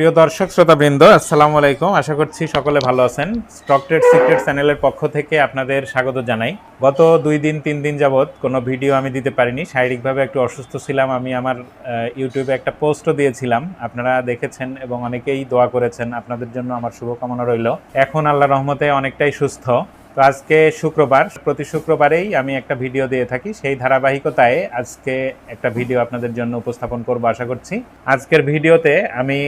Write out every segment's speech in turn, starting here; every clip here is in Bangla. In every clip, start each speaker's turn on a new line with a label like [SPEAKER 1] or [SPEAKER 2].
[SPEAKER 1] প্রিয় দর্শক, শ্রোতাবৃন্দ, আসসালামু আলাইকুম। আশা করছি সকলে ভালো আছেন। স্টক ট্রেড সিক্রেট চ্যানেলের পক্ষ থেকে আপনাদের স্বাগত জানাই। গত দুই দিন, তিন দিন যাবৎ কোনো ভিডিও আমি দিতে পারিনি। শারীরিকভাবে একটু অসুস্থ ছিলাম। আমি আমার ইউটিউবে একটা পোস্টও দিয়েছিলাম। আপনারা দেখেছেন এবং অনেকেই দোয়া করেছেন। আপনাদের জন্য আমার শুভকামনা রইল। এখন আল্লাহ রহমতে অনেকটাই সুস্থ। তো আজকে শুক্রবার, প্রতি শুক্রবারেই আমি একটা ভিডিও দিয়ে থাকি। সেই ধারাবাহিকতায় আজকে একটা ভিডিও আপনাদের জন্য উপস্থাপন করব আশা করছি। আজকের ভিডিওতে আমি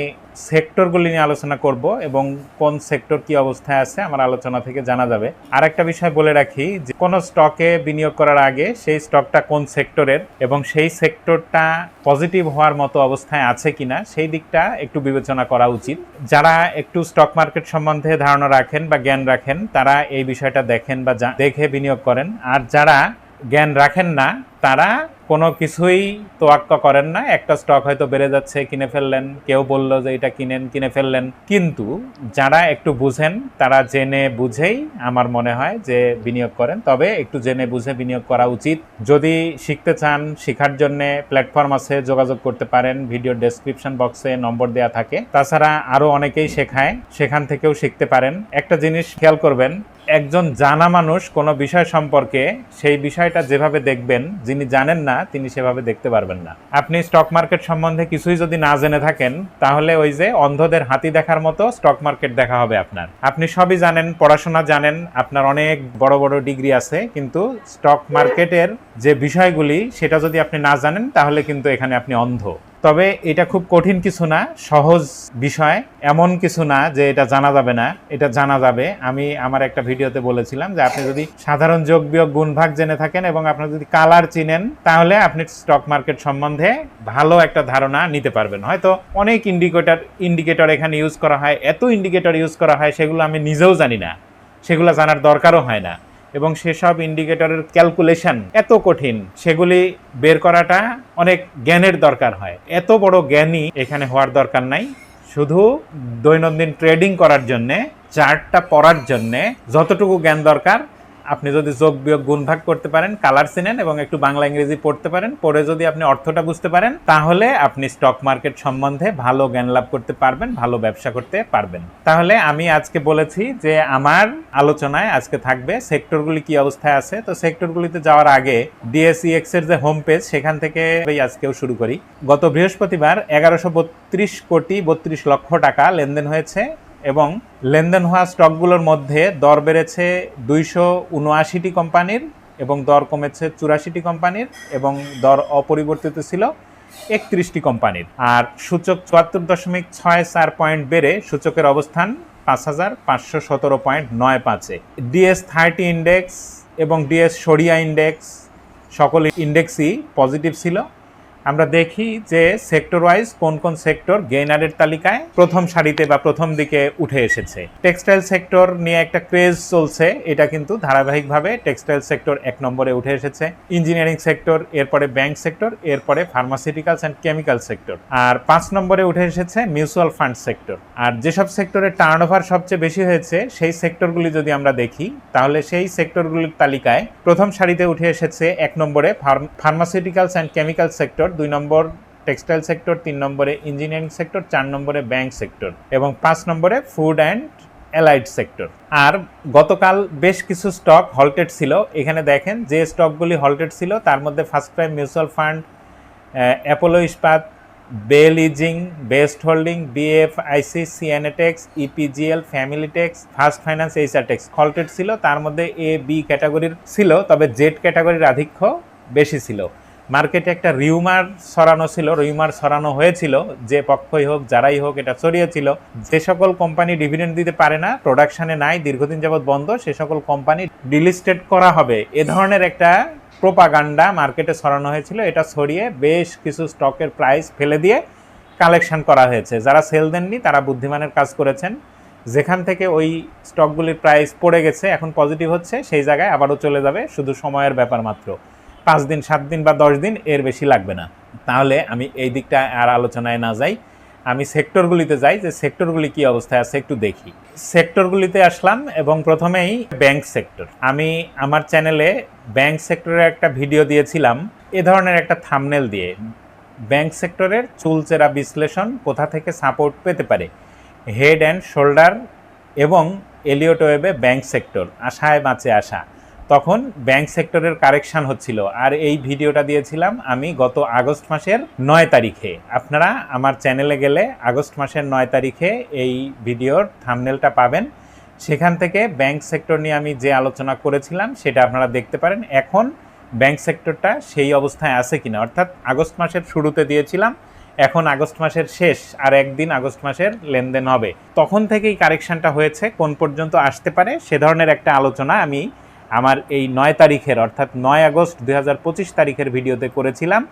[SPEAKER 1] সেক্টরগুলি নিয়ে আলোচনা করব এবং কোন সেক্টর কি অবস্থায় আছে আমার আলোচনা থেকে জানা যাবে। আর একটা বিষয় বলে রাখি যে, কোনো স্টকে বিনিয়োগ করার আগে সেই স্টকটা কোন সেক্টরের এবং সেই সেক্টরটা পজিটিভ হওয়ার মতো অবস্থায় আছে কিনা সেই দিকটা একটু বিবেচনা করা উচিত। যারা একটু স্টক মার্কেট সম্বন্ধে ধারণা রাখেন বা জ্ঞান রাখেন, তারা এই বিষয়টা দেখেন বা দেখে বিনিয়োগ করেন। আর যারা জ্ঞান রাখেন না তারা কোনো কিছুই তোয়াক্কা করেন না। একটা স্টক হয়তো বেড়ে যাচ্ছে, কিনে ফেললেন। কেউ বলল যে এটা কিনেন, কিনে ফেললেন। কিন্তু যারা একটু বুঝেন, তারা জেনে বুঝেই আমার মনে হয় যে বিনিয়োগ করেন। তবে একটু জেনে বুঝে বিনিয়োগ করা উচিত। যদি শিখতে চান, শেখার জন্যে প্ল্যাটফর্ম আছে, যোগাযোগ করতে পারেন। ভিডিও ডেসক্রিপশন বক্সে নম্বর দেওয়া থাকে। তাছাড়া আরও অনেকেই শেখায়, সেখান থেকেও শিখতে পারেন। একটা জিনিস খেয়াল করবেন, একজন জানা মানুষ কোনো বিষয় সম্পর্কে, সেই বিষয়টা যেভাবে দেখবেন, যিনি জানেন না তিনি সেভাবে দেখতে পারবেন না। আপনি স্টক মার্কেট সম্বন্ধে কিছুই যদি না জেনে থাকেন, তাহলে ওই যে অন্ধদের হাতি দেখার মতো স্টক মার্কেট দেখা হবে আপনার। আপনি সবই জানেন, পড়াশোনা জানেন, আপনার অনেক বড় বড় ডিগ্রি আছে, কিন্তু স্টক মার্কেটের যে বিষয়গুলি, সেটা যদি আপনি না জানেন, তাহলে কিন্তু এখানে আপনি অন্ধ। তবে এটা খুব কঠিন কিছু না, সহজ বিষয়, এমন কিছু না যে এটা জানা যাবে না। এটা জানা যাবে। আমি আমার একটা ভিডিওতে বলেছিলাম যে আপনি যদি সাধারণ যোগ বিয়োগ গুণভাগ জেনে থাকেন এবং আপনি যদি কালার চিনেন, তাহলে আপনি স্টক মার্কেট সম্বন্ধে ভালো একটা ধারণা নিতে পারবেন। হয়তো অনেক ইন্ডিকেটর ইন্ডিকেটর এখানে ইউজ করা হয়, এত ইন্ডিকেটর ইউজ করা হয়, সেগুলো আমি নিজেও জানি না। সেগুলো জানার দরকারও হয় না। এবং সেসব ইন্ডিকেটরের ক্যালকুলেশন এত কঠিন, সেগুলি বের করাটা অনেক জ্ঞানের দরকার হয়। এত বড় জ্ঞানী এখানে হওয়ার দরকার নাই। শুধু দৈনন্দিন ট্রেডিং করার জন্যে চার্টটা পড়ার জন্যে যতটুকু জ্ঞান দরকার আপনি যদি যোগ বিয়োগ গুণ ভাগ করতে পারেন কালার চিনেন এবং একটু বাংলা ইংরেজি পড়তে পারেন, পড়ে যদি আপনি অর্থটা বুঝতে পারেন, তাহলে আপনি স্টক মার্কেট সম্বন্ধে ভালো জ্ঞান লাভ করতে পারবেন, ভালো ব্যবসা করতে পারবেন। তাহলে আমি আজকে বলেছি যে আমার আলোচনায় আজকে থাকবে সেক্টরগুলি কি অবস্থায় আছে। তো সেক্টরগুলিতে যাওয়ার আগে ডিএসইএক্স এর যে হোম পেজ সেখান থেকে আজকেও শুরু করি। গত বৃহস্পতিবার এগারোশো কোটি বত্রিশ লক্ষ টাকা লেনদেন হয়েছে। এবং লেনদেন হওয়া স্টকগুলোর মধ্যে দর বেড়েছে দুইশো উনআশিটি কোম্পানির এবং দর কমেছে চুরাশিটি কোম্পানির এবং দর অপরিবর্তিত ছিল একত্রিশটি কোম্পানির। আর সূচক চুয়াত্তর দশমিক ছয় চার পয়েন্ট বেড়ে সূচকের অবস্থান পাঁচ হাজার পাঁচশো সতেরো পয়েন্ট নয় পাঁচে। ডিএস থার্টি ইন্ডেক্স এবং ডিএস সরিয়া ইন্ডেক্স সকল ইন্ডেক্সই পজিটিভ ছিল। আমরা দেখি যে সেক্টর ওয়াইজ কোন কোন সেক্টর গেইনারের তালিকায় প্রথম সারিতে বা প্রথম দিকে উঠে এসেছে। টেক্সটাইল সেক্টর নিয়ে একটা ক্রেজ চলছে, এটা কিন্তু ধারাবাহিকভাবে টেক্সটাইল সেক্টর এক নম্বরে উঠে এসেছে। ইঞ্জিনিয়ারিং সেক্টর এরপরে ব্যাংক সেক্টর এরপরে ফার্মাসিউটিক্যালস অ্যান্ড কেমিক্যাল সেক্টর আর পাঁচ নম্বরে উঠে এসেছে মিউচুয়াল ফান্ড সেক্টর আর যেসব সেক্টরে টার্ন ওভার সবচেয়ে বেশি হয়েছে, সেই সেক্টরগুলি যদি আমরা দেখি, তাহলে সেই সেক্টরগুলির তালিকায় প্রথম সারিতে উঠে এসেছে এক নম্বরে ফার্মাসিউটিক্যালস অ্যান্ড কেমিক্যাল সেক্টর দুই নম্বর টেক্সটাইল সেক্টর, তিন নম্বরে ইঞ্জিনিয়ারিং সেক্টর, চার নম্বরে ব্যাংক সেক্টর এবং পাঁচ নম্বরে ফুড অ্যান্ড অ্যালাইড সেক্টর। আর গতকাল বেশ কিছু স্টক হল্টেড ছিল। এখানে দেখেন যে স্টকগুলি হল্টেড ছিল, তার মধ্যে First Prime mutual fund Apollo Ispat, bell ইজিং, Best Holding BF IC CNA Tex, EPGL, Family Tex, First Finance, HR Tex halted ছিল। তার মধ্যে এ, বি ক্যাটাগরির ছিল, তবে জেড ক্যাটাগরির আধিক্য বেশি ছিল। মার্কেটে একটা রিউমার সরানো ছিল, রিউমার সরানো হয়েছিল, যে পক্ষই হোক, যারাই হোক, এটা ছড়িয়েছিল। যে সকল কোম্পানি ডিভিডেন্ড দিতে পারে না, প্রোডাকশনে নাই, দীর্ঘদিন যাবৎ বন্ধ, সে সকল কোম্পানি ডিলিস্টেড করা হবে। এ ধরনের একটা প্রোপাগান্ডা মার্কেটে ছড়ানো হয়েছিল, এটা ছড়িয়ে বেশ কিছু স্টকের প্রাইস ফেলে দিয়ে কালেকশন করা হয়েছে। যারা সেল দেননি, তারা বুদ্ধিমানের কাজ করেছেন। যেখান থেকে ওই স্টকগুলির প্রাইস পড়ে গেছে, এখন পজিটিভ হচ্ছে, সেই জায়গায় আবারও চলে যাবে, শুধু সময়ের ব্যাপার মাত্র। পাঁচ দিন, সাত দিন বা দশ দিন এর বেশি লাগবে না। তাহলে আমি এই দিকটা আর আলোচনায় না যাই। আমি সেক্টরগুলিতে যাই যে সেক্টরগুলি কি অবস্থায় আছে একটু দেখি। সেক্টরগুলিতে আসলাম এবং প্রথমেই ব্যাংক সেক্টর। আমি আমার চ্যানেলে ব্যাংক সেক্টরের একটা ভিডিও দিয়েছিলাম। এ ধরনের একটা থামনেল দিয়ে। ব্যাংক সেক্টরের চুলচেরা বিশ্লেষণ কোথা থেকে সাপোর্ট পেতে পারে? হেড অ্যান্ড শোল্ডার এবং এলিয়ট ওয়েবে ব্যাংক সেক্টর। আশায় বাঁচে আসা তখন ব্যাংক সেক্টরের কারেকশন হচ্ছিল। আর এই ভিডিওটা দিয়েছিলাম আমি গত আগস্ট মাসের নয় তারিখে। আপনারা আমার চ্যানেলে গেলে আগস্ট মাসের নয় তারিখে এই ভিডিওর থামনেলটা পাবেন। সেখান থেকে ব্যাংক সেক্টর নিয়ে আমি যে আলোচনা করেছিলাম, সেটা আপনারা দেখতে পারেন। এখন ব্যাংক সেক্টরটা সেই অবস্থায় আছে কিনা? অর্থাৎ আগস্ট মাসের শুরুতে দিয়েছিলাম, এখন আগস্ট মাসের শেষ, আর একদিন আগস্ট মাসের লেনদেন হবে। তখন থেকেই কারেকশনটা হয়েছে, কোন পর্যন্ত আসতে পারে, সে ধরনের একটা আলোচনা আমি আমার এই নয় তারিখের, অর্থাৎ নয় আগস্ট দু হাজার পঁচিশ তারিখের ভিডিওতে করেছিলাম।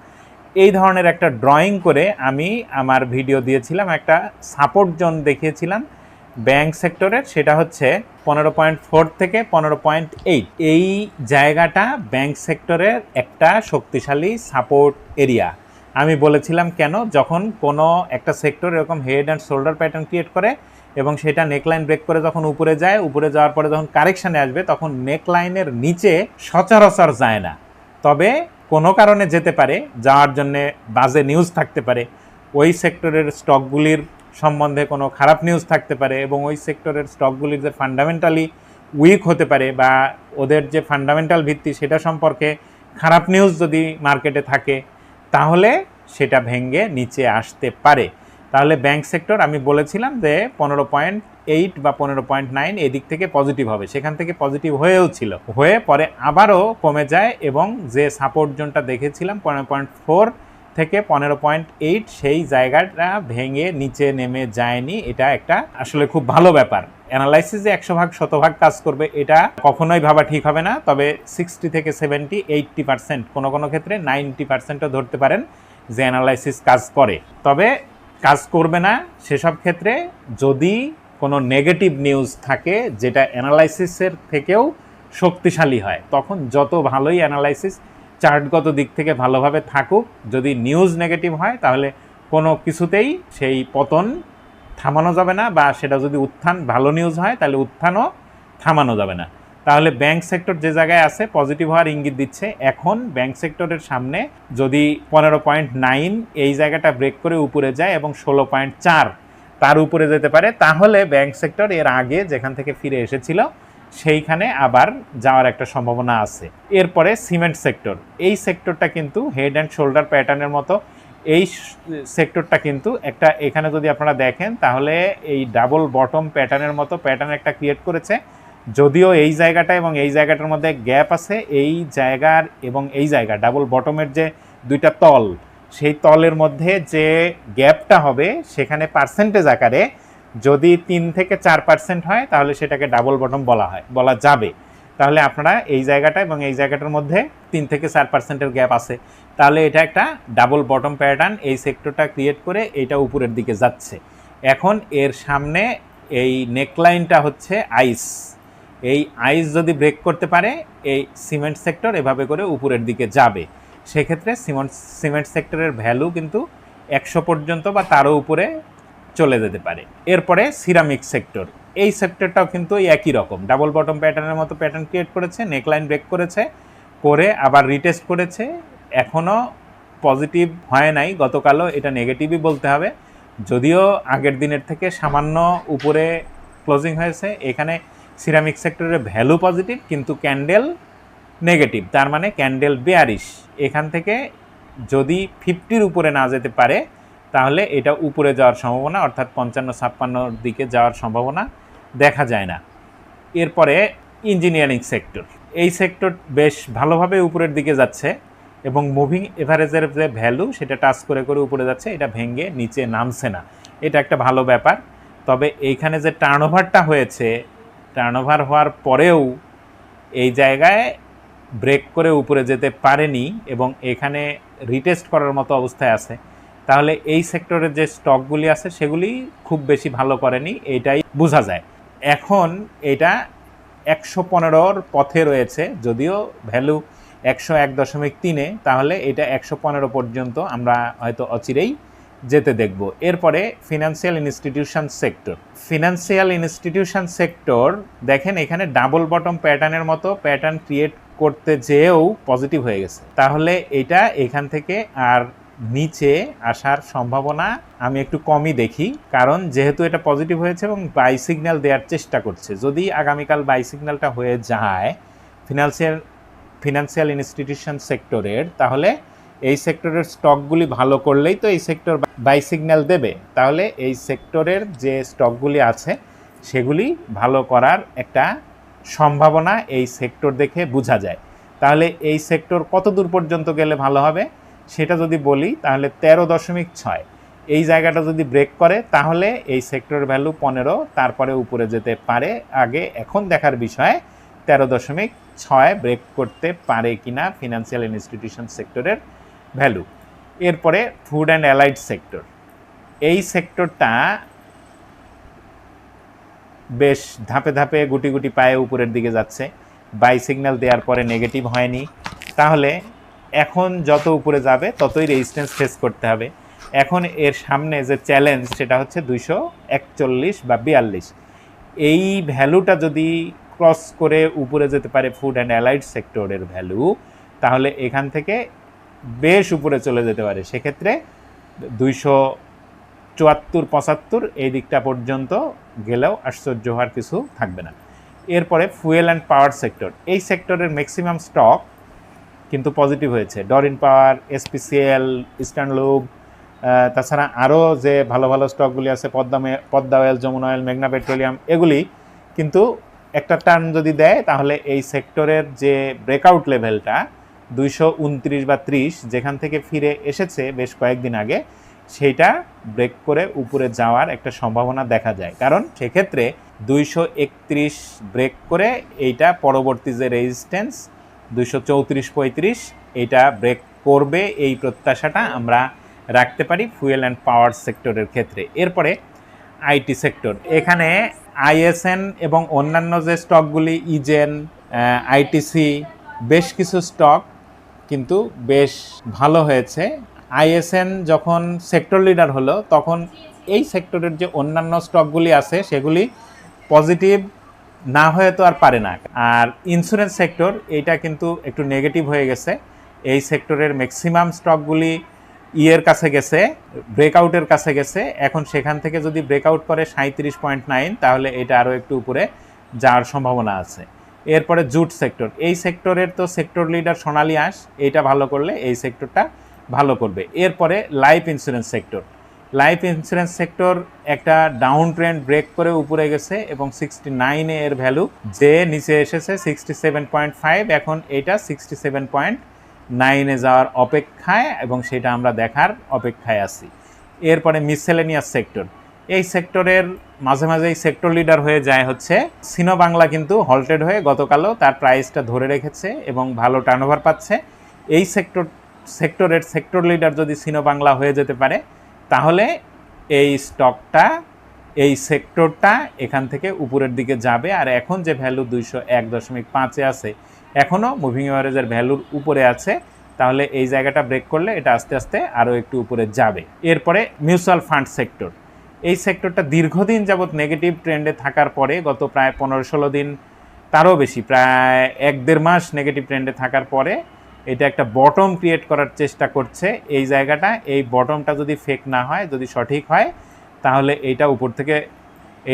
[SPEAKER 1] এই ধরনের একটা ড্রয়িং করে আমি আমার ভিডিও দিয়েছিলাম, একটা সাপোর্ট জোন দেখিয়েছিলাম ব্যাংক সেক্টরের সেটা হচ্ছে পনেরো পয়েন্ট ফোর থেকে পনেরো পয়েন্ট এইট এই জায়গাটা ব্যাংক সেক্টরের একটা শক্তিশালী সাপোর্ট এরিয়া আমি বলেছিলাম কেন? যখন কোনো একটা সেক্টর এরকম head and shoulder pattern create করে এবং সেটা নেকলাইন ব্রেক করে যখন উপরে যায়, উপরে যাওয়ার পরে যখন কারেকশানে আসবে, তখন নেকলাইনের নিচে সচরাচর যায় না। তবে কোনো কারণে যেতে পারে, যাওয়ার জন্যে বাজে নিউজ থাকতে পারে। ওই সেক্টরের স্টকগুলির সম্বন্ধে কোনো খারাপ নিউজ থাকতে পারে এবং ওই সেক্টরের স্টকগুলির যে ফান্ডামেন্টালি উইক হতে পারে বা ওদের যে ফান্ডামেন্টাল ভিত্তি, সেটা সম্পর্কে খারাপ নিউজ যদি মার্কেটে থাকে, তাহলে সেটা ভেঙে নিচে আসতে পারে। তাহলে ব্যাংক সেক্টর আমি বলেছিলাম যে পনেরো পয়েন্ট এইট বা পনেরো পয়েন্ট নাইন এদিক থেকে পজিটিভ হবে। সেখান থেকে পজিটিভ হয়েও ছিল। হয়ে পরে আবারও কমে যায় এবং যে সাপোর্ট জোনটা দেখেছিলাম, পনেরো পয়েন্ট ফোর থেকে পনেরো পয়েন্ট এইট সেই জায়গাটা ভেঙে নিচে নেমে যায়নি। এটা একটা আসলে খুব ভালো ব্যাপার। অ্যানালাইসিস একশো ভাগ, শতভাগ কাজ করবে, এটা কখনোই ভাবা ঠিক হবে না। তবে সিক্সটি থেকে সেভেন্টি এইটটি পার্সেন্ট কোনো কোনো ক্ষেত্রে নাইনটি পার্সেন্টও ধরতে পারেন যে অ্যানালাইসিস কাজ করে। তবে কাজ করবে না, সেসব ক্ষেত্রে যদি কোনো নেগেটিভ নিউজ থাকে, যেটা অ্যানালাইসিসের থেকেও শক্তিশালী হয়, তখন যত ভালোই অ্যানালাইসিস চার্টগত দিক থেকে ভালোভাবে থাকুক, যদি নিউজ নেগেটিভ হয়, তাহলে কোনো কিছুতেই সেই পতন থামানো যাবে না, বা সেটা যদি উত্থান, ভালো নিউজ হয়, তাহলে উত্থানও থামানো যাবে না। তাহলে ব্যাংক সেক্টর যে জায়গায় আছে পজিটিভ হওয়ার ইঙ্গিত দিচ্ছে। এখন ব্যাংক সেক্টরের সামনে যদি পনেরো পয়েন্ট নাইন এই জায়গাটা ব্রেক করে উপরে যায় এবং ষোলো পয়েন্ট চার তার উপরে যেতে পারে, তাহলে ব্যাংক সেক্টর এর আগে যেখান থেকে ফিরে এসেছিল, সেইখানে আবার যাওয়ার একটা সম্ভাবনা আছে। এরপরে সিমেন্ট সেক্টর এই সেক্টরটা কিন্তু হেড অ্যান্ড শোল্ডার প্যাটার্নের মতো, এই সেক্টরটা কিন্তু একটা, এখানে যদি আপনারা দেখেন, তাহলে এই ডাবল বটম প্যাটার্নের মতো প্যাটার্ন একটা ক্রিয়েট করেছে। যদিও এই জায়গাটা এবং এই জায়গাটার মধ্যে গ্যাপ আছে, এই জায়গার এবং এই জায়গা ডাবল বটমের যে দুইটা তল, সেই তলের মধ্যে যে গ্যাপটা হবে সেখানে পার্সেন্টেজ আকারে যদি তিন থেকে চার পার্সেন্ট হয়, তাহলে সেটাকে ডাবল বটম বলা হয়, বলা যাবে। তাহলে আপনারা এই জায়গাটা এবং এই জায়গাটার মধ্যে তিন থেকে চার পার্সেন্টের গ্যাপ আছে। তাহলে এটা একটা ডাবল বটম প্যাটার্ন এই সেক্টরটা ক্রিয়েট করে এটা উপরের দিকে যাচ্ছে। এখন এর সামনে এই নেকলাইনটা হচ্ছে আইস এই আইস যদি ব্রেক করতে পারে, এই সিমেন্ট সেক্টর এভাবে করে উপরের দিকে যাবে। সেক্ষেত্রে সিমেন্ট সিমেন্ট সেক্টরের ভ্যালু কিন্তু একশো পর্যন্ত বা তারও উপরে চলে যেতে পারে। এরপরে সিরামিক সেক্টর এই সেক্টরটাও কিন্তু একই রকম। ডাবল বটম প্যাটার্নের মতো প্যাটার্ন ক্রিয়েট করেছে নেকলাইন ব্রেক করেছে, করে আবার রিটেস্ট করেছে। এখনও পজিটিভ হয় নাই, গতকালও এটা নেগেটিভই বলতে হবে। যদিও আগের দিনের থেকে সামান্য উপরে ক্লোজিং হয়েছে, এখানে সিরামিক সেক্টরের ভ্যালু পজিটিভ কিন্তু ক্যান্ডেল নেগেটিভ তার মানে ক্যান্ডেল বেয়ারিশ এখান থেকে যদি ফিফটির উপরে না যেতে পারে, তাহলে এটা উপরে যাওয়ার সম্ভাবনা, অর্থাৎ পঞ্চান্ন ছাপ্পান্নর দিকে যাওয়ার সম্ভাবনা দেখা যায় না। এরপরে ইঞ্জিনিয়ারিং সেক্টর এই সেক্টর বেশ ভালোভাবে উপরের দিকে যাচ্ছে এবং মুভিং এভারেজের যে ভ্যালু সেটা টাচ করে করে উপরে যাচ্ছে, এটা ভেঙে নিচে নামছে না। এটা একটা ভালো ব্যাপার। তবে এইখানে যে টার্নওভারটা হয়েছে টার্নওভার হওয়ার পরেও এই জায়গায় ব্রেক করে উপরে যেতে পারেনি এবং এখানে রিটেস্ট করার মতো অবস্থায় আছে। তাহলে এই সেক্টরের যে স্টকগুলি আছে, সেগুলি খুব বেশি ভালো করেনি, এটাই বোঝা যায়। এখন এটা একশো পনেরোর পথে রয়েছে, যদিও ভ্যালু একশো এক দশমিক তিনে, তাহলে এটা একশো পনেরো পর্যন্ত আমরা হয়তো অচিরেই যেতে দেখব। এরপরে financial institution sector financial institution sector দেখেন এখানে ডাবল বটম প্যাটার্নের মতো প্যাটার্ন ক্রিয়েট করতে যেয়েও পজিটিভ হয়ে গেছে। তাহলে এটা এখান থেকে আর নিচে আসার সম্ভাবনা আমি একটু কমই দেখি, কারণ যেহেতু এটা পজিটিভ হয়েছে এবং বাই সিগন্যাল দেওয়ার চেষ্টা করছে। যদি আগামীকাল বাই সিগন্যালটা হয়ে যায় ফিনান্সিয়াল ফিনান্সিয়াল ইনস্টিটিউশন সেক্টরের তাহলে এই সেক্টরের স্টকগুলি ভালো করলেই তো এই সেক্টর বাই সিগন্যাল দেবে। তাহলে এই সেক্টরের যে স্টকগুলি আছে, সেগুলি ভালো করার একটা সম্ভাবনা এই সেক্টর দেখে বোঝা যায়। তাহলে এই সেক্টর কত দূর পর্যন্ত গেলে ভালো হবে, সেটা যদি বলি, তাহলে তেরো দশমিক ছয়। এই জায়গাটা যদি ব্রেক করে, তাহলে এই সেক্টর ভ্যালু পনেরো, তারপরে উপরে যেতে পারে। আগে এখন দেখার বিষয়ে, তেরো দশমিক ছয় ব্রেক করতে পারে কিনা ফিনান্সিয়াল ইনস্টিটিউশন সেক্টরের ভ্যালু এরপরে ফুড অ্যান্ড অ্যালাইড সেক্টর এই সেক্টরটা বেশ ধাপে ধাপে গুটি গুটি পায়ে উপরের দিকে যাচ্ছে। বাই সিগন্যাল দেওয়ার পরে নেগেটিভ হয়নি। তাহলে এখন যত উপরে যাবে, ততই রেজিস্ট্যান্স ফেস করতে হবে। এখন এর সামনে যে চ্যালেঞ্জ সেটা হচ্ছে দুইশো একচল্লিশ বা বিয়াল্লিশ। এই ভ্যালুটা যদি ক্রস করে উপরে যেতে পারে ফুড অ্যান্ড অ্যালাইড সেক্টরের ভ্যালু তাহলে এখান থেকে বেশ উপরে চলে যেতে পারে। সেক্ষেত্রে দুইশো চুয়াত্তর, পঁচাত্তর এই দিকটা পর্যন্ত গেলেও আশ্চর্য হওয়ার কিছু থাকবে না। এরপরে ফুয়েল অ্যান্ড পাওয়ার সেক্টর এই সেক্টরের ম্যাক্সিমাম স্টক কিন্তু পজিটিভ হয়েছে। Doreen Power SPCL Eastern Lube তাছাড়া আরও যে ভালো ভালো স্টকগুলি আছে, পদ্মা পদ্মা অয়েল যমুনা অয়েল মেঘনা পেট্রোলিয়াম এগুলি কিন্তু একটা টার্ন যদি দেয়, তাহলে এই সেক্টরের যে ব্রেকআউট লেভেলটা দুইশো উনত্রিশ বা ত্রিশ যেখান থেকে ফিরে এসেছে বেশ কয়েকদিন আগে সেইটা ব্রেক করে উপরে যাওয়ার একটা সম্ভাবনা দেখা যায়। কারণ সেক্ষেত্রে দুইশো একত্রিশ ব্রেক করে এইটা পরবর্তী যে রেজিস্ট্যান্স দুইশো চৌত্রিশ পঁয়ত্রিশ, এইটা ব্রেক করবে এই প্রত্যাশাটা আমরা রাখতে পারি ফুয়েল অ্যান্ড পাওয়ার সেক্টরের ক্ষেত্রে। এরপরে আইটি সেক্টর এখানে আইএসএন এবং অন্যান্য যে স্টকগুলি ইজেন আইটিসি বেশ কিছু স্টক কিন্তু বেশ ভালো হয়েছে। আইএসএন যখন সেক্টর লিডার হলো, তখন এই সেক্টরের যে অন্যান্য স্টকগুলি আছে, সেগুলি পজিটিভ না হয়ে তো আর পারে না। আর ইন্স্যুরেন্স সেক্টর, এইটা কিন্তু একটু নেগেটিভ হয়ে গেছে। এই সেক্টরের ম্যাক্সিমাম স্টকগুলি ইয়ের কাছে গেছে, ব্রেকআউটের কাছে গেছে। এখন সেখান থেকে যদি ব্রেকআউট করে সাঁত্রিশ পয়েন্ট নাইন, তাহলে এটা আরও একটু উপরে যাওয়ার সম্ভাবনা আছে। এরপরে জুট সেক্টর। এই সেক্টরের তো সেক্টর লিডার সোনালী আঁশ, এইটা ভালো করলে এই সেক্টরটা ভালো করবে। এরপরে life insurance sector. Life insurance sector একটা ডাউন ট্রেন্ড ব্রেক করে উপরে গেছে এবং সিক্সটি নাইনে এর ভ্যালু যে নিচে এসেছে সিক্সটি সেভেন পয়েন্ট ফাইভ এখন এটা সিক্সটি সেভেন পয়েন্ট নাইনে যাওয়ার অপেক্ষায় এবং সেটা আমরা দেখার অপেক্ষায় আছি। এরপরে মিসেলেনিয়াস সেক্টর এই সেক্টরের মাঝে মাঝে এই সেক্টর লিডার হয়ে যায় হচ্ছে সিনো বাংলা কিন্তু হল্টেড হয়ে গতকালও তার প্রাইসটা ধরে রেখেছে এবং ভালো টার্নওভার পাচ্ছে। এই সেক্টর সেক্টরের সেক্টর লিডার যদি সিনো বাংলা হয়ে যেতে পারে, তাহলে এই স্টকটা এই সেক্টরটা এখান থেকে উপরের দিকে যাবে। আর এখন যে ভ্যালু দুইশো এক দশমিক পাঁচে আছে এখনও মুভিং এভারেজের ভ্যালুর উপরে আছে। তাহলে এই জায়গাটা ব্রেক করলে এটা আস্তে আস্তে আরও একটু উপরে যাবে। এরপরে মিউচুয়াল ফান্ড সেক্টর এই সেক্টরটা দীর্ঘদিন যাবৎ নেগেটিভ ট্রেন্ডে থাকার পরে গত প্রায় পনেরো ষোলো দিন তারও বেশি, প্রায় এক দেড় মাস নেগেটিভ ট্রেন্ডে থাকার পরে এটা একটা বটম ক্রিয়েট করার চেষ্টা করছে। এই জায়গাটা, এই বটমটা যদি ফেক না হয়, যদি সঠিক হয়, তাহলে এইটা উপর থেকে,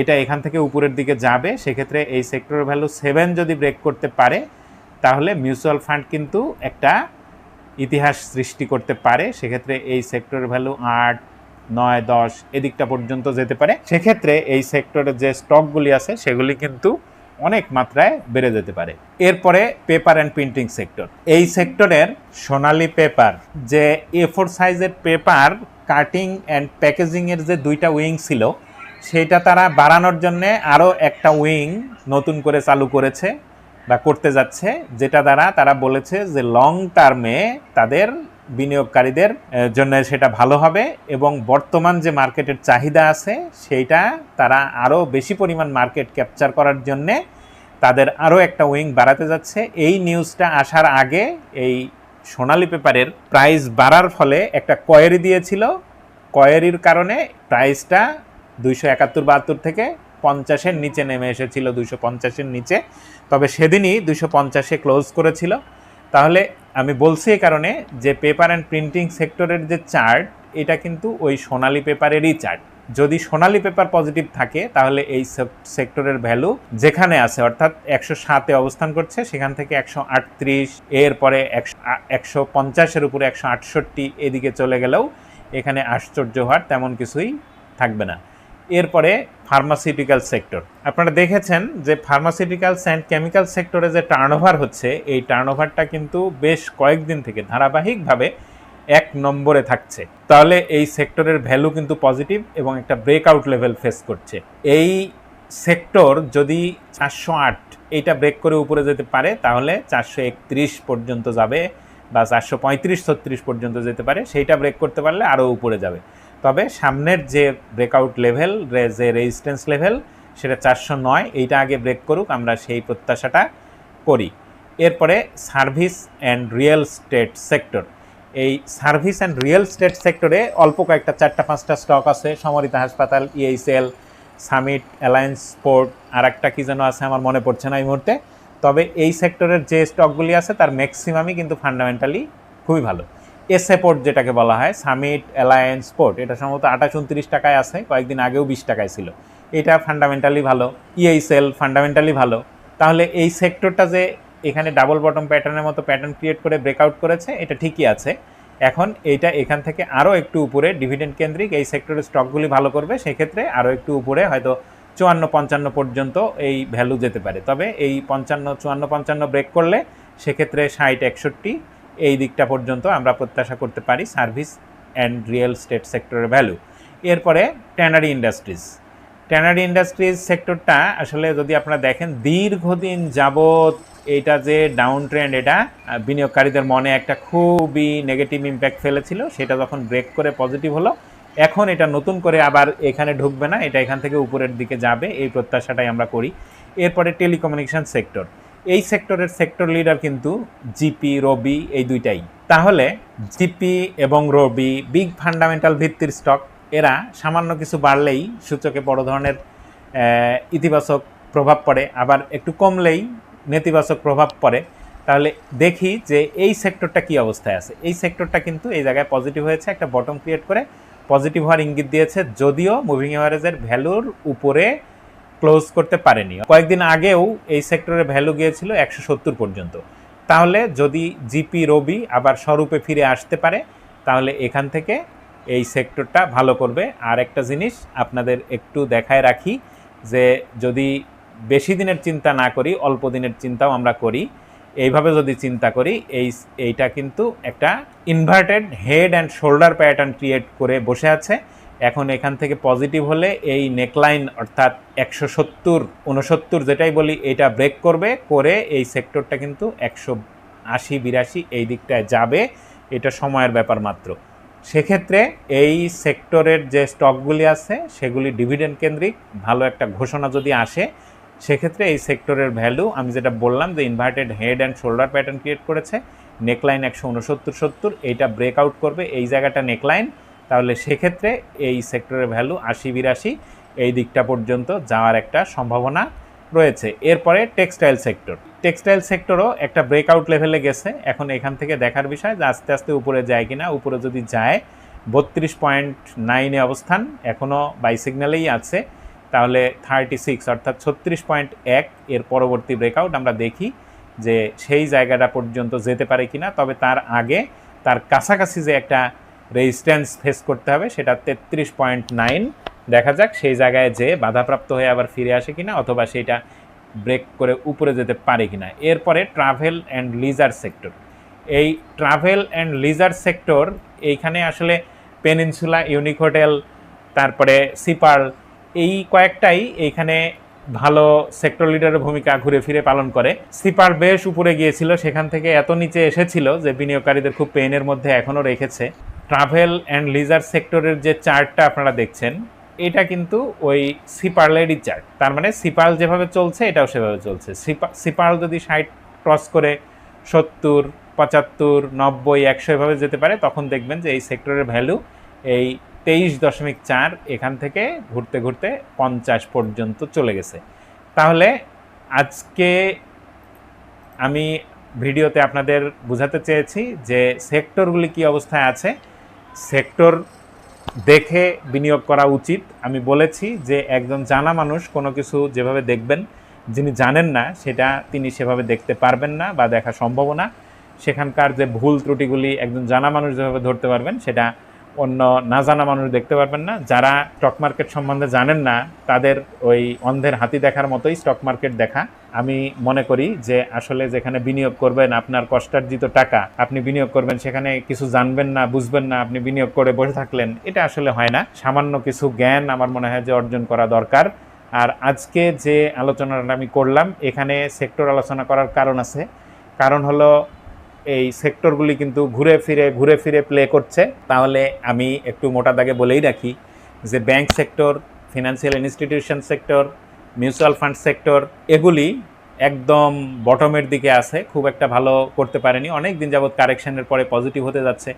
[SPEAKER 1] এটা এখান থেকে উপরের দিকে যাবে। সেক্ষেত্রে এই সেক্টর ভ্যালু সেভেন যদি ব্রেক করতে পারে, তাহলে মিউচুয়াল ফান্ড কিন্তু একটা ইতিহাস সৃষ্টি করতে পারে। সেক্ষেত্রে এই সেক্টর ভ্যালু আট নয়, দশ এদিকটা পর্যন্ত যেতে পারে। সেক্ষেত্রে এই সেক্টরের যে স্টকগুলি আছে, সেগুলি কিন্তু অনেক মাত্রায় বেড়ে যেতে পারে। এরপরে পেপার অ্যান্ড প্রিন্টিং সেক্টর এই সেক্টরের সোনালি পেপার যে এ ফোর সাইজের পেপার কাটিং অ্যান্ড প্যাকেজিংয়ের যে দুইটা উইং ছিল, সেটা তারা বাড়ানোর জন্যে আরও একটা উইং নতুন করে চালু করেছে বা করতে যাচ্ছে, যেটা দ্বারা তারা বলেছে যে লং টার্মে তাদের বিনিয়োগকারীদের জন্য সেটা ভালো হবে এবং বর্তমান যে মার্কেটের চাহিদা আছে সেইটা তারা আরও বেশি পরিমাণ মার্কেট ক্যাপচার করার জন্যে তাদের আরও একটা উইং বাড়াতে যাচ্ছে। এই নিউজটা আসার আগে এই সোনালী পেপারের প্রাইস বাড়ার ফলে একটা কোয়েরি দিয়েছিল। কোয়েরির কারণে প্রাইসটা দুইশো একাত্তর বাহাত্তর থেকে পঞ্চাশের নিচে নেমে এসেছিল, দুইশো পঞ্চাশের নিচে। তবে সেদিনই দুইশো পঞ্চাশে ক্লোজ করেছিল। তাহলে আমি বলছি এই কারণে যে পেপার অ্যান্ড প্রিন্টিং সেক্টরের যে চার্ট এটা কিন্তু ওই সোনালি পেপারেরই চার্ট যদি সোনালি পেপার পজিটিভ থাকে, তাহলে এই সেক্টরের ভ্যালু যেখানে আছে, অর্থাৎ একশো সাতে অবস্থান করছে, সেখান থেকে একশো আটত্রিশ, এরপরে একশো পঞ্চাশের উপরে একশো আটষট্টি, এদিকে চলে গেলেও এখানে আশ্চর্য হওয়ার তেমন কিছুই থাকবে না। এরপরে ফার্মাসিউটিক্যাল সেক্টর আপনারা দেখেছেন যে ফার্মাসিউটিক্যালস অ্যান্ড কেমিক্যাল সেক্টরে যে টার্নওভার হচ্ছে, এই টার্নওভারটা কিন্তু বেশ কয়েকদিন থেকে ধারাবাহিকভাবে এক নম্বরে থাকছে। তাহলে এই সেক্টরের ভ্যালু কিন্তু পজিটিভ এবং একটা ব্রেকআউট লেভেল ফেস করছে। এই সেক্টর যদি চারশো আট, এইটা ব্রেক করে উপরে যেতে পারে, তাহলে চারশো একত্রিশ পর্যন্ত যাবে বা চারশো পঁয়ত্রিশ ছত্রিশ পর্যন্ত যেতে পারে, সেইটা ব্রেক করতে পারলে আরও উপরে যাবে। তবে সামনের যে ব্রেকআউট লেভেল যে রেজিস্ট্যান্স লেভেল সেটা চারশো নয়, এইটা আগে ব্রেক করুক, আমরা সেই প্রত্যাশাটা করি। এরপরে service and real estate sector এই সার্ভিস অ্যান্ড রিয়েল স্টেট সেক্টরে অল্প কয়েকটা, চারটা, পাঁচটা স্টক আছে, সমরিতা হাসপাতাল ইএইচএল সামিট অ্যালায়েন্স স্পোর্ট আর একটা কী যেন আছে আমার মনে পড়ছে না এই মুহূর্তে। তবে এই সেক্টরের যে স্টকগুলি আছে, তার ম্যাক্সিমামই কিন্তু ফান্ডামেন্টালি খুবই ভালো। এসএ পোর্ট যেটাকে বলা হয় সামিট অ্যালায়েন্স পোর্ট এটা সম্ভবত আঠাশ উনত্রিশ টাকায় আছে, কয়েকদিন আগেও বিশ টাকায় ছিল। এটা ফান্ডামেন্টালি ভালো ইএইচএল ফান্ডামেন্টালি ভালো। তাহলে এই সেক্টরটা যে এখানে ডাবল বটম প্যাটার্নের মতো প্যাটার্ন ক্রিয়েট করে ব্রেকআউট করেছে, এটা ঠিকই আছে। এখন এইটা এখান থেকে আরও একটু উপরে ডিভিডেন্ড কেন্দ্রিক এই সেক্টরের স্টকগুলি ভালো করবে, সেক্ষেত্রে আরও একটু উপরে হয়তো চুয়ান্ন পঞ্চান্ন পর্যন্ত এই ভ্যালু যেতে পারে। তবে এই পঞ্চান্ন, চুয়ান্ন পঞ্চান্ন ব্রেক করলে সেক্ষেত্রে ষাট, একষট্টি এই দিকটা পর্যন্ত আমরা প্রত্যাশা করতে পারি সার্ভিস অ্যান্ড রিয়েল স্টেট সেক্টরের ভ্যালু এরপরে ট্যানারি ইন্ডাস্ট্রিজ ট্যানারি ইন্ডাস্ট্রিজ সেক্টরটা আসলে যদি আপনারা দেখেন, দীর্ঘদিন যাবৎ এটা যে ডাউন ট্রেন্ড এটা বিনিয়োগকারীদের মনে একটা খুবই নেগেটিভ ইম্প্যাক্ট ফেলেছিল। সেটা যখন ব্রেক করে পজিটিভ হলো, এখন এটা নতুন করে আবার এখানে ঢুকবে না, এটা এখান থেকে উপরের দিকে যাবে, এই প্রত্যাশাটাই আমরা করি। এরপরে টেলিকমিউনিকেশন সেক্টর এই সেক্টরের সেক্টর লিডার কিন্তু জিপি রবি এই দুইটাই। তাহলে জিপি এবং রবি বিগ ফান্ডামেন্টাল ভিত্তির স্টক এরা সামান্য কিছু বাড়লেই সূচকে বড় ধরনের ইতিবাচক প্রভাব পড়ে। আবার একটু কমলেই নেতিবাচক প্রভাব পড়ে। তাহলে দেখি যে এই সেক্টরটা কি অবস্থায় আছে। এই সেক্টরটা কিন্তু এই জায়গায় পজিটিভ হয়েছে, একটা বটম ক্রিয়েট করে। পজিটিভ হওয়ার ইঙ্গিত দিয়েছে, যদিও মুভিং এভারেজের ভ্যালুর উপরে ক্লোজ করতে পারেনি। কয়েকদিন আগেও এই সেক্টরের ভ্যালু গিয়েছিল একশো সত্তর পর্যন্ত। তাহলে যদি জিপি রবি আবার স্বরূপে ফিরে আসতে পারে, তাহলে এখান থেকে এই সেক্টরটা ভালো করবে। আর একটা জিনিস আপনাদের একটু দেখায় রাখি, যে যদি বেশি দিনের চিন্তা না করি, অল্প দিনের চিন্তাও আমরা করি, এইভাবে যদি চিন্তা করি, এই এইটা কিন্তু একটা inverted head and shoulder pattern create করে বসে আছে। এখন এখান থেকে পজিটিভ হলে এই নেকলাইন অর্থাৎ একশো সত্তর উনসত্তর যেটাই বলি, এটা ব্রেক করবে, করে এই সেক্টরটা কিন্তু একশো আশি বিরাশি এই দিকটায় যাবে। এটা সময়ের ব্যাপার মাত্র। সেক্ষেত্রে এই সেক্টরের যে স্টকগুলি আছে, সেগুলি ডিভিডেন্ড কেন্দ্রিক, ভালো একটা ঘোষণা যদি আসে, সেক্ষেত্রে এই সেক্টরের ভ্যালু আমি যেটা বললাম যে inverted head and shoulder pattern create করেছে নেকলাইন একশো উনসত্তর সত্তর এইটা ব্রেকআউট করবে, এই জায়গাটা নেকলাইন তাহলে সেক্ষেত্রে এই সেক্টরের ভ্যালু আশি বিরাশি, এই দিকটা পর্যন্ত যাওয়ার একটা সম্ভাবনা রয়েছে। এরপরে টেক্সটাইল সেক্টর টেক্সটাইল সেক্টরও একটা ব্রেকআউট লেভেলে গেছে। এখন এখান থেকে দেখার বিষয় যে আস্তে আস্তে উপরে যায় কিনা, উপরে যদি যায়, বত্রিশ পয়েন্ট নাইনে অবস্থান এখনও বাই সিগন্যালেই আছে। তাহলে থার্টি সিক্স অর্থাৎ ছত্রিশ পয়েন্ট এক এর পরবর্তী ব্রেকআউট আমরা দেখি যে সেই জায়গাটা পর্যন্ত যেতে পারে কিনা। তবে তার আগে, তার কাছাকাছি যে একটা রেজিস্ট্যান্স ফেস করতে হবে, সেটা তেত্রিশ পয়েন্ট নাইন। দেখা যাক সেই জায়গায় যে বাধাপ্রাপ্ত হয়ে আবার ফিরে আসে কিনা, অথবা সেটা ব্রেক করে উপরে যেতে পারে কিনা। এরপরে ট্রাভেল অ্যান্ড লিজার সেক্টর এই ট্রাভেল অ্যান্ড লিজার সেক্টর এইখানে আসলে পেনিনসুলা ইউনিক হোটেল তারপরে সিপার এই কয়েকটাই এইখানে ভালো সেক্টর লিডারের ভূমিকা ঘুরে ফিরে পালন করে। সিপার বেশ উপরে গিয়েছিল, সেখান থেকে এত নিচে এসেছিল যে বিনিয়োগকারীদের খুব পেনের মধ্যে এখনও রেখেছে। ট্রাভেল অ্যান্ড লিজার সেক্টরের যে চার্টটা আপনারা দেখছেন, এটা কিন্তু ওই সিপার্লেরই চার্ট। তার মানে সিপাল যেভাবে চলছে, এটাও সেভাবে চলছে। সিপা সিপাল যদি ষাট ক্রস করে সত্তর, পঁচাত্তর, নব্বই, একশো এভাবে যেতে পারে, তখন দেখবেন যে এই সেক্টরের ভ্যালু এই তেইশ দশমিক চার এখান থেকে ঘুরতে ঘুরতে পঞ্চাশ পর্যন্ত চলে গেছে। তাহলে আজকে আমি ভিডিওতে আপনাদের বোঝাতে চেয়েছি যে সেক্টরগুলি কি অবস্থায় আছে সেক্টর দেখে বিনিয়োগ করা উচিত। আমি বলেছি যে একজন জানা মানুষ কোনো কিছু যেভাবে দেখবেন, যিনি জানেন না, সেটা তিনি সেভাবে দেখতে পারবেন না বা দেখা সম্ভব না। সেখানকার যে ভুল ত্রুটিগুলি একজন জানা মানুষ যেভাবে ধরতে পারবেন, সেটা অন্য না জানা মানুষ দেখতে পারবেন না। যারা স্টক মার্কেট সম্বন্ধে জানেন না, তাদের ওই অন্ধের হাতি দেখার মতোই স্টক মার্কেট দেখা। আমি মনে করি যে আসলে যেখানে বিনিয়োগ করবেন আপনার কষ্টার্জিত টাকা, আপনি বিনিয়োগ করবেন, সেখানে কিছু জানবেন না, বুঝবেন না, আপনি বিনিয়োগ করে বসে থাকলেন, এটা আসলে হয় না। সামান্য কিছু জ্ঞান আমার মনে হয় যে অর্জন করা দরকার। আর আজকে যে আলোচনাটা আমি করলাম, এখানে সেক্টর আলোচনা করার কারণ আছে। কারণ হলো এই সেক্টরগুলি কিন্তু ঘুরে ফিরে ঘুরে ফিরে প্লে করছে। তাহলে আমি একটু মোটা দাগে বলেই রাখি যে bank sector financial institution sector mutual fund sector এগুলি একদম বটমের দিকে আছে, খুব একটা ভালো করতে পারেনি। অনেক দিন যাবৎ কারেকশানের পরে পজিটিভ হতে যাচ্ছে।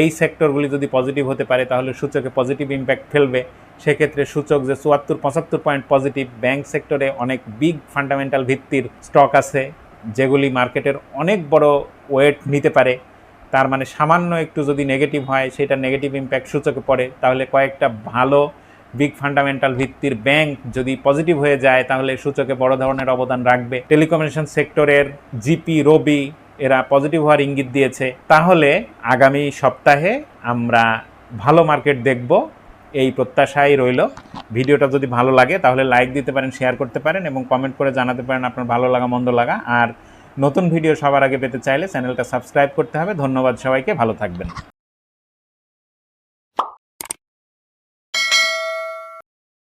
[SPEAKER 1] এই সেক্টরগুলি যদি পজিটিভ হতে পারে, তাহলে সূচকে পজিটিভ ইম্প্যাক্ট ফেলবে। সেক্ষেত্রে সূচক যে চুয়াত্তর, পঁচাত্তর পয়েন্ট পজিটিভ ব্যাংক সেক্টরে অনেক বিগ ফান্ডামেন্টাল ভিত্তির স্টক আছে। যেগুলি মার্কেটের অনেক বড় ওয়েট নিতে পারে, তার মানে সামান্য একটু যদি নেগেটিভ হয়, সেটা নেগেটিভ ইম্প্যাক্ট সূচকে পড়ে, তাহলে কয়েকটা ভালো বিগ ফান্ডামেন্টাল ভিত্তির ব্যাংক যদি পজিটিভ হয়ে যায়, তাহলে সূচকে বড় ধরনের অবদান রাখবে। টেলিকমিউনিকেশন সেক্টরের জিপি রবি এরা পজিটিভ হওয়ার ইঙ্গিত দিয়েছে। তাহলে আগামী সপ্তাহে আমরা ভালো মার্কেট দেখব। এই প্রত্যাশাই রইল। ভিডিওটা যদি ভালো লাগে, তাহলে লাইক দিতে পারেন শেয়ার করতে পারেন এবং কমেন্ট করে জানাতে পারেন আপনার ভালো লাগা, মন্দ লাগা। আর নতুন ভিডিও সবার আগে পেতে চাইলে চ্যানেলটা সাবস্ক্রাইব করতে হবে। ধন্যবাদ সবাইকে, ভালো থাকবেন।